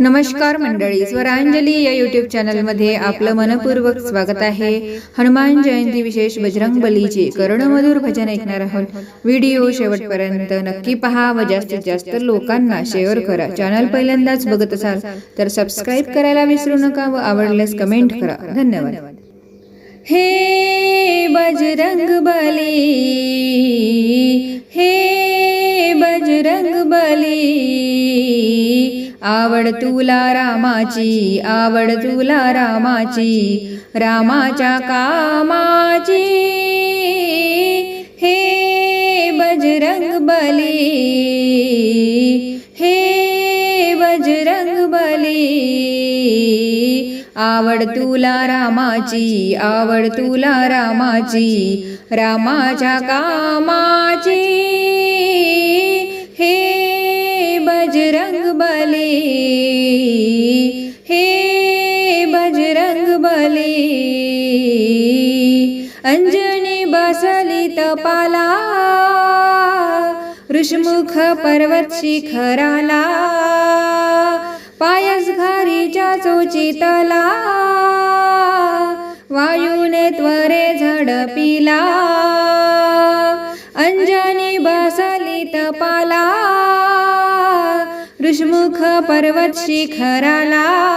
नमस्कार मंडळी स्वरांजली या युट्यूब चॅनलमध्ये आपलं मनपूर्वक स्वागत आहे. हनुमान जयंती विशेष बजरंग बलीचे कर्णमधुर भजन ऐकणार आहोत. व्हिडिओ शेवटपर्यंत नक्की पहा व जास्तीत जास्त लोकांना शेअर करा. चॅनल पहिल्यांदाच बघत असाल तर सबस्क्राईब करायला विसरू नका व आवडल्यास कमेंट करा. धन्यवाद. हे बजरंग बली हे रंगबली. आवड तुला रामाची आवड तुला रामाची रामाच्या कामाची. हे बजरंग बली हे बजरंग बली आवड तुला रामाची आवड तुला रामाची रामाच्या कामाची. हे बजरंग बली हे बजरंग बली अंजनी बसली तपाला ऋषमुख पर्वत शिखराला पायस घारीच्या चोचितला वायूने त्वरे झडपिला पर्वत शिखराला.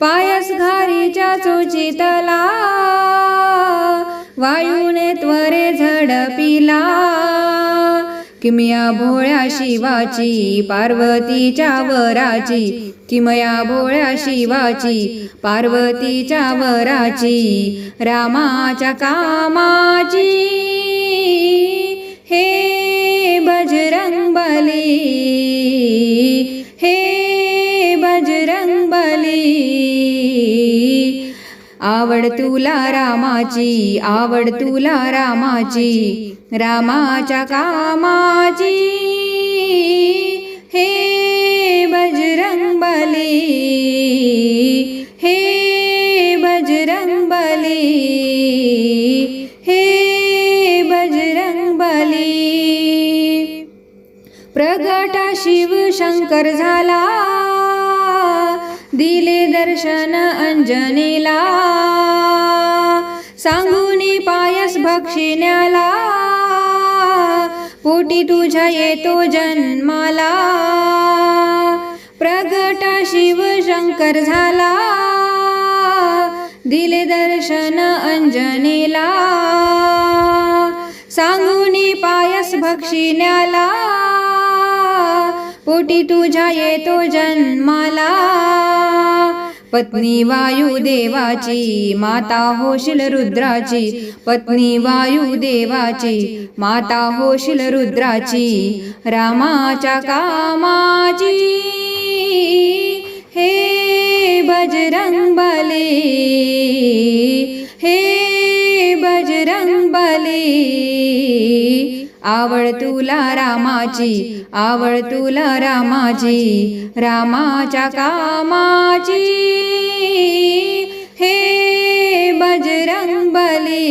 पायस घारीच्या चोचितला वायूने त्वरे झडपिला. किमया भोळ्या शिवाची पार्वतीच्या वराची. किमया भोळ्या शिवाची पार्वतीच्या वराची. रामाच्या कामाची. हे बली। हे बजरंग बली। आवड तुला रामाची आवड तुला रामाची रामाच्या कामाची। हे बजरंग बली। हे शिव शंकर झाला. दिले दर्शन अंजनेला. सांगून पायस भक्षिण्याला पोटी तुझ्या येतो जन्माला. प्रगट शिव शंकर झाला. दिले दर्शन अंजनेला. सांगुनी पायस भक्षिण्याला पोटी तुझ्या येतो जन्माला. पत्नी वायू देवाची माता होशील रुद्राची. पत्नी वायू देवाची माता होशील रुद्राची. रामाच्या कामाची. हे बजरंग बली हे बजरंग बली आवड तुला रामाची आवड तुला रामाची रामाच्या कामाची. हे बजरंग बली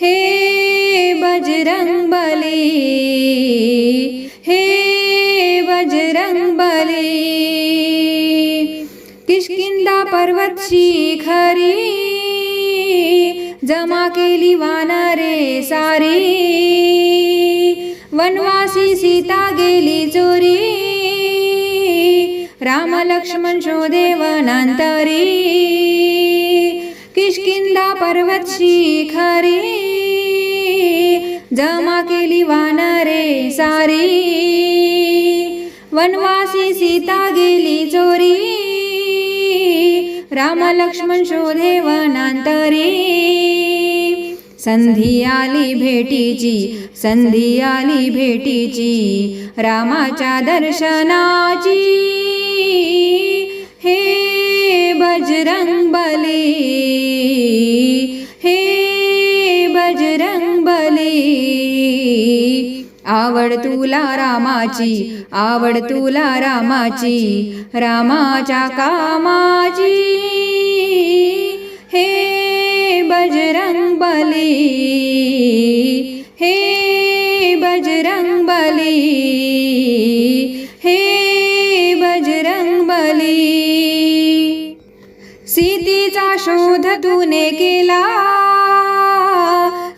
हे बजरंग बली हे बजरंग बली किष्किंदा पर्वत शिखरी जमा केली वानरे सारी. वनवासी सीता गेली चोरी. राम लक्ष्मण शोधे वनांतरी. किशकिंदा पर्वत शिखरी जमा केली वानरे सारी. वनवासी सीता गेली चोरी. राम लक्ष्मण शोधे वनांतरी. संधी आली भेटीची संधी आली भेटीची रामाच्या दर्शनाची. हे बजरंग बली हे बजरंग बली आवड तुला रामाची आवड तुला रामाची रामाच्या कामाची. बजरंग बली हे बजरंग बली हे बली सीतेचा शोध तूने केला।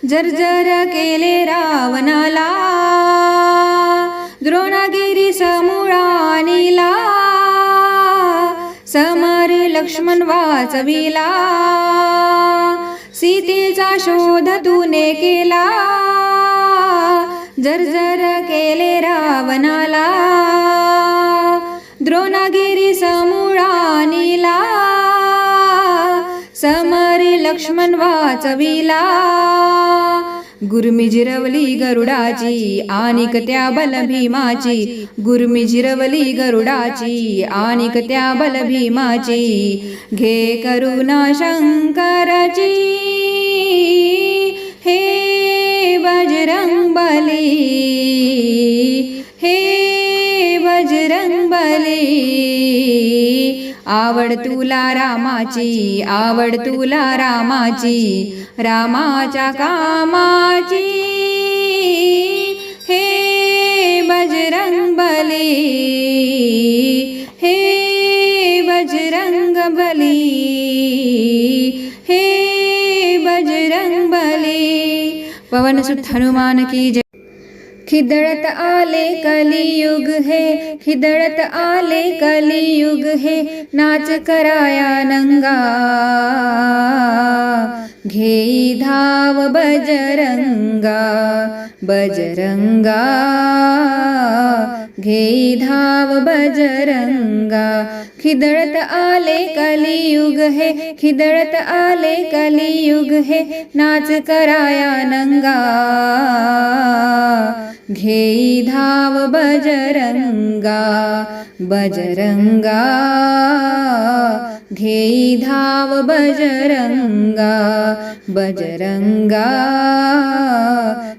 जर्जर केले रावणाला। द्रोणगिरी समुळानिला समर लक्ष्मण वाचविला। सीतेचा शोध तूने केला. जर्जर केले रावणाला. द्रोणागिरी समुळा समरी लक्ष्मण वाचविला. गुरमी जिरवली गरुडाची आणिक त्या बलभीमाची. गुरमी जिरवली गरुडाची आणिक त्या बल भीमाची घे करुणा शंकराची. हे बजरंग बली हे बले आवड तुला रामाची आवड तुला रामाची रामाच्या कामाची. हे बजरंग बले हे बजरंग बली हे बजरंग बले. पवन सुत हनुमान की जय. खिदळत आले कलियुग हे खिदळत आले कलियुग हे नाच कराया नंगा। घेई धाव बजरंगा बजरंगा। घेई धाव बजरंगा खिदळत आले कलियुग हे खिदळत आले कलियुग हे नाच कराया नंगा। घेई धाव बजरंगा बजरंगा. घेई धाव बजरंगा बजरंगा.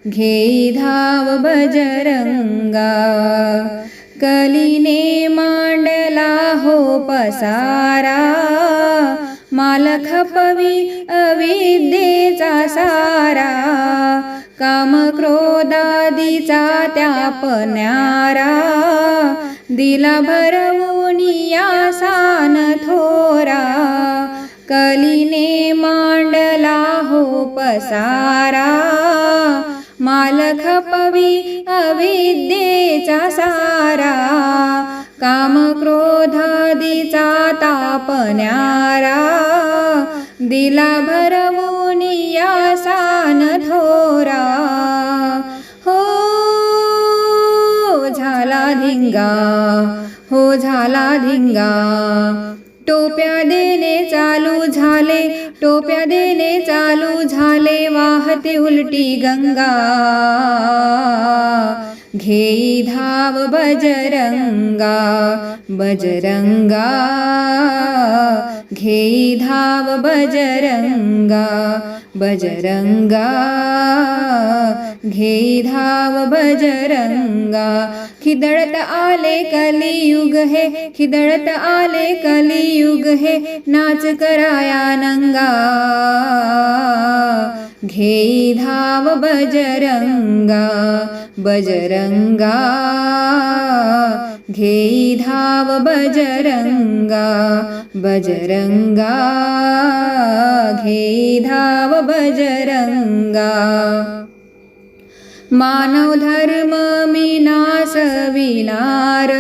घेई धाव बजरंगा. कलीने मांडला हो पसारा मालखपवी अविद्येचा सारा. काम क्रोधादीचा त्यापणारा दिला भरवून या सान थोरा कलीने मांडला हो पसारा माल खपवी अविद्येचा सारा काम क्रोधादीचा तापण्यारा दिला भरवून या सान थोरा हो झाला धिंगा हो झाला धिंगा टोप्या देणे चालू झाले टोप्या देणे चालू झाले वाहते उलटी गंगा। घेई धाव बजरंगा बजरंगा घेई धाव बजरंगा बजरंगा घेई धाव बजरंगा खिदळत आले कलियुग हे खिदळत आले कलियुग हे नाच कराया नंगा. घेई धाव बजरंगा बजरंगा घेई धाव बजरंगा बजरंगा. घेई धाव बजरंगा. मानव धर्म मिनास विनार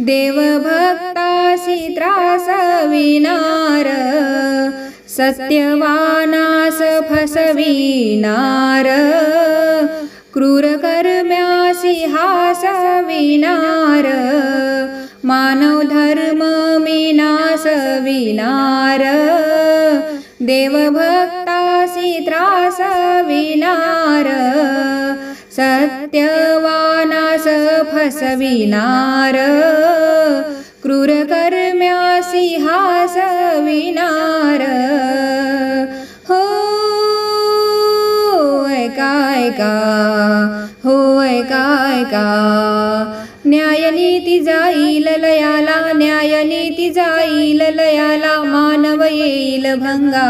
देवभक्तासी त्रास विनार सत्यवानास फसविनार क्रूर हास विनार मानव धर्म मिनास विनार। देवभक्तासी त्रास विनार। सत्यवानास फसविनार क्रूर कर्म्यासी हास विनार। का? न्यायनीती जाईल लयाला न्यायनीती जाईल लयाला मानव येईल भंगा.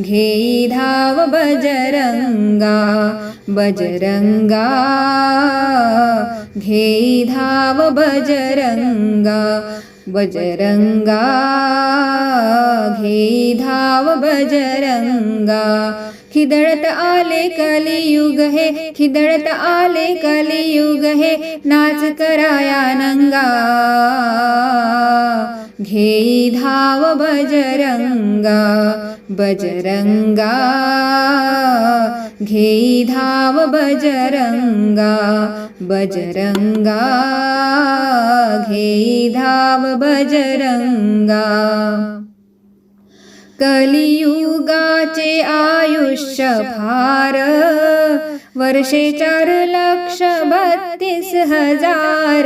घेई धाव बजरंगा बजरंगा. घेई धाव बजरंगा बजरंगा. घेई धाव बजरंगा खिदळत आले कलियुग हे खिदळत आले कलियुग हे नाच कराया नंगा। घेई धाव बजरंगा बजरंगा। घेई धाव बजरंगा बजरंगा। घेई धाव बजरंगा। कलियुगाचे आयुष्य भार. वर्षे चार लक्ष बत्तीस हजार.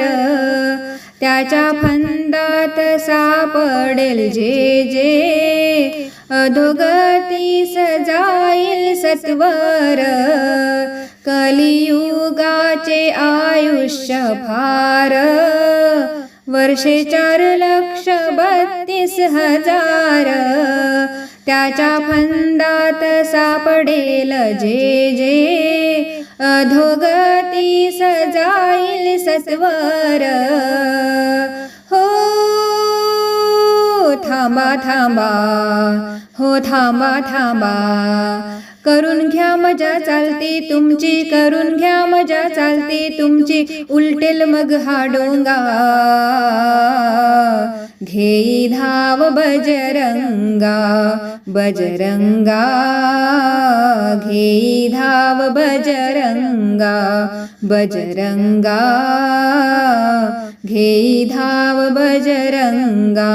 त्याच्या फंदात सापडेल जे जे. अधोगतीस जाईल सत्वर. कलियुगाचे आयुष्य भार. वर्षे चार लक्ष बत्तीस हजार. त्याच्या फंदात सापडेल जे जे. अधोगती सजाईल सत्वर. हो थांबा थांबा. हो थांबा थांबा. करून घ्या मजा चालते तुमची करून घ्या मजा चालते तुमची. उलटेल मग हा डोंगा. घेई धाव बजरंगा बजरंगा. घेई धाव बजरंगा बजरंगा. घेई धाव बजरंगा.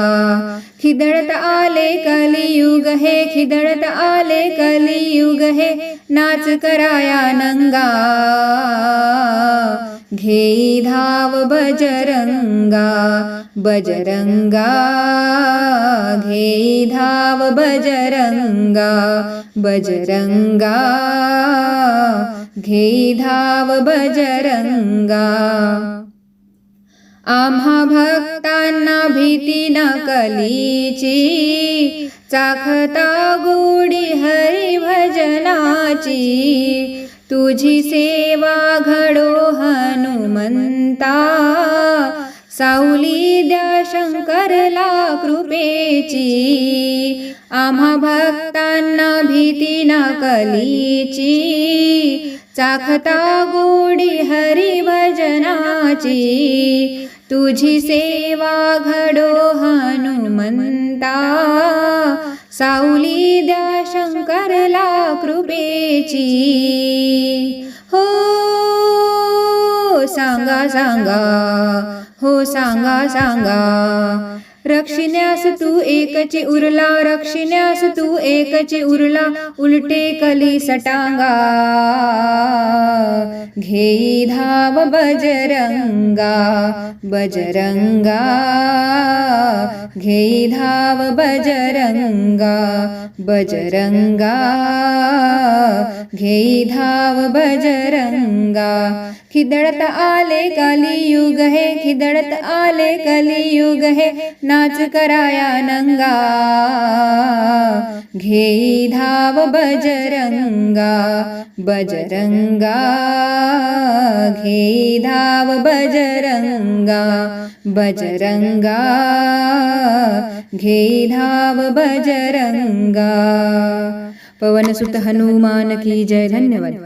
खिदळत आले कलियुग हे खिदळत आले कलियुग हे नाच कराया नंगा। घेई धाव बजरंगा बजरंगा। घेई धाव बजरंगा बजरंगा। घेई धाव बजरंगा। आम्हा भक्तांना भीती न कलीची चाखता गोडी हरी भजनाची तुझी सेवा घडो हनुमंता. सावली द्या शंकरला कृपेची. आम्हा भक्तांना नकलीची कलीची चाखता गोडी हरी भजनाची. तुझी सेवा घडो हनुमंता सावली द्या शंकरला कृपेची. हो सांगा सांगा हो सांगा सांगा. रक्षिण्यास तू एकची उरला रक्षिण्यास तू एकची उरला उलटे कली सटांगा. घेई धाव बजरंगा बजरंगा. घेई धाव बजरंगा बजरंगा. घेई धाव बजरंगा खिदड़त आले कलियुग हे खिदड़त आले कलियुग हे नाच कराया नंगा। घेई धाव बजरंगा बजरंगा। घेई धाव बजरंगा बजरंगा। घेई धाव बजरंगा। पवनसुत हनुमान की जय। धन्यवाद।